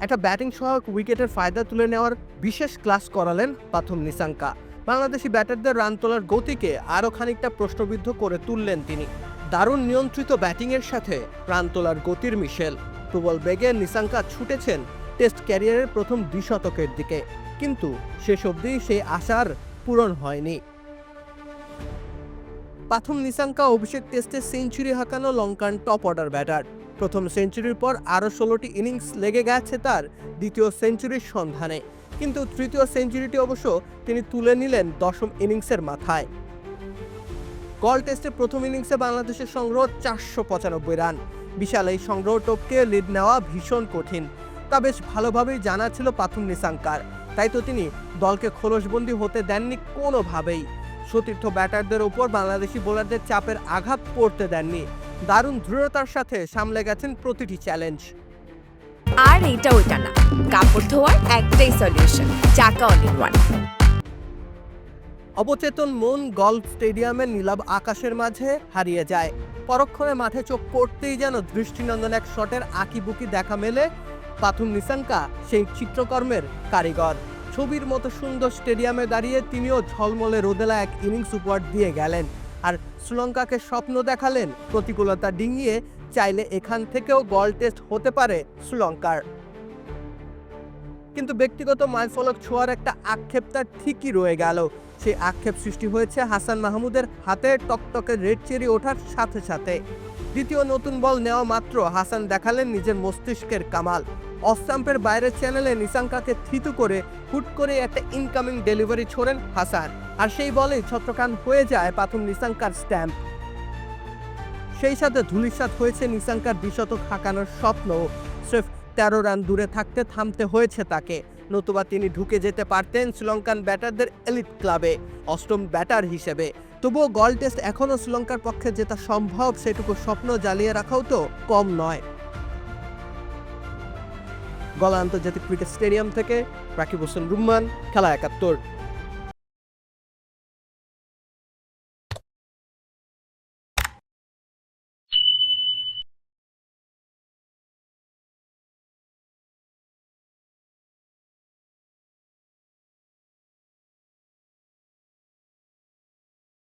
একটা ব্যাটিং সহায়ক উইকেটের ফায়দা তুলে নেওয়ার বিশেষ ক্লাস করালেন প্রথম নিসাঙ্কা বাংলাদেশি ব্যাটারদের রান তোলার গতিকে আরও খানিকটা প্রশ্নবিদ্ধ করে তুললেন তিনি। দারুণ নিয়ন্ত্রিত ব্যাটিংয়ের সাথে রান তোলার গতির মিশেল। প্রবল বেগে নিসাঙ্কা ছুটেছেন টেস্ট ক্যারিয়ারের প্রথম দ্বিশতকের দিকে। কিন্তু শেষ অবধি সেই আশার পূরণ হয়নি। প্রথম নিসাঙ্কা অভিষেক টেস্টে সেঞ্চুরি হাঁকানো লঙ্কান টপ অর্ডার ব্যাটার প্রথম সেঞ্চুরির পর আরও ষোলোটি ইনিংস লেগে গেছে তার দ্বিতীয় সেঞ্চুরির সন্ধানে। কিন্তু তৃতীয় সেঞ্চুরিটি অবশ্য তিনি তুলে নিলেন দশম ইনিংসের মাথায়। গল টেস্টে প্রথম ইনিংসে বাংলাদেশের সংগ্রহ চারশো পঁচানব্বই রান। বিশাল এই সংগ্রহ টপকে লিড নেওয়া ভীষণ কঠিন। তা বেশ ভালোভাবেই জানা ছিল পাথুম নিসাঙ্কার তাই তো তিনি দলকে খোলসবন্দি হতে দেননি কোনোভাবেই। সতীর্থ ব্যাটারদের উপর বাংলাদেশি বোলারদের চাপের আঘাত পড়তে দেননি। দারুণ দৃঢ়তার সাথে সামলে গেছেন প্রতিটি চ্যালেঞ্জ আর এইটা ওইটা না। কাপড় ধোয়ার একটাই সলিউশন চাকা অল ইন ওয়ান অবচেতন মন গল্ফ স্টেডিয়ামের নীলাভ আকাশের মাঝে হারিয়ে যায়। পরক্ষণে মাঠে চোখ পড়তেই যেন দৃষ্টিনন্দন এক শটের আঁকিবুকি দেখা মেলে। পাথুম নিসাঙ্কা সেই চিত্রকর্মের কারিগর। ছবির মতো সুন্দর স্টেডিয়ামে দাঁড়িয়ে তিনিও ঝলমলে রোদেলা এক ইনিংস উপহার দিয়ে গেলেন। আর শ্রীলঙ্কাকে স্বপ্ন দেখালেন প্রতিকূলতা ডিঙিয়ে, চাইলে এখান থেকেও গল টেস্ট হতে পারে শ্রীলঙ্কার। কিন্তু ব্যক্তিগত মাইলফলক ছোঁয়ার একটা আক্ষেপ তার ঠিকই রয়ে গেল। সেই আক্ষেপ সৃষ্টি হয়েছে হাসান মাহমুদের হাতে টকটকে রেড চেরি ওঠার সাথে সাথে। দ্বিতীয় নতুন বল নেওয়া মাত্র হাসান দেখালেন নিজের মস্তিষ্কের কামাল। অফ স্টাম্পের বাইরের চ্যানেলে নিশাঙ্কাকে থিতু করে হুট করে একটা ইনকামিং ডেলিভারি ছোড়েন হাসান। আর সেই বলেই ছত্রকান হয়ে যায় প্রথম নিসাঙ্কার স্ট্যাম্প। সেই সাথে ধুলিসাৎ হয়েছে নিসাঙ্কার দ্বিশতক হাঁকানোর স্বপ্ন। স্রেফ তেরো রান দূরে থাকতে থামতে হয়েছে তাকে। নতুবা তিনি ঢুকে যেতে পারতেন শ্রীলঙ্কান ব্যাটারদের এলিট ক্লাবে, অষ্টম ব্যাটার হিসেবে। তবুও গল টেস্ট এখনও শ্রীলঙ্কার পক্ষে যেটা সম্ভব, সেটুকু স্বপ্ন জ্বালিয়ে রাখাও তো কম নয়। গলা আন্তর্জাতিক ক্রিকেট স্টেডিয়াম থেকে রাকিব হোসেন রুম্মান, খেলা একাত্তর।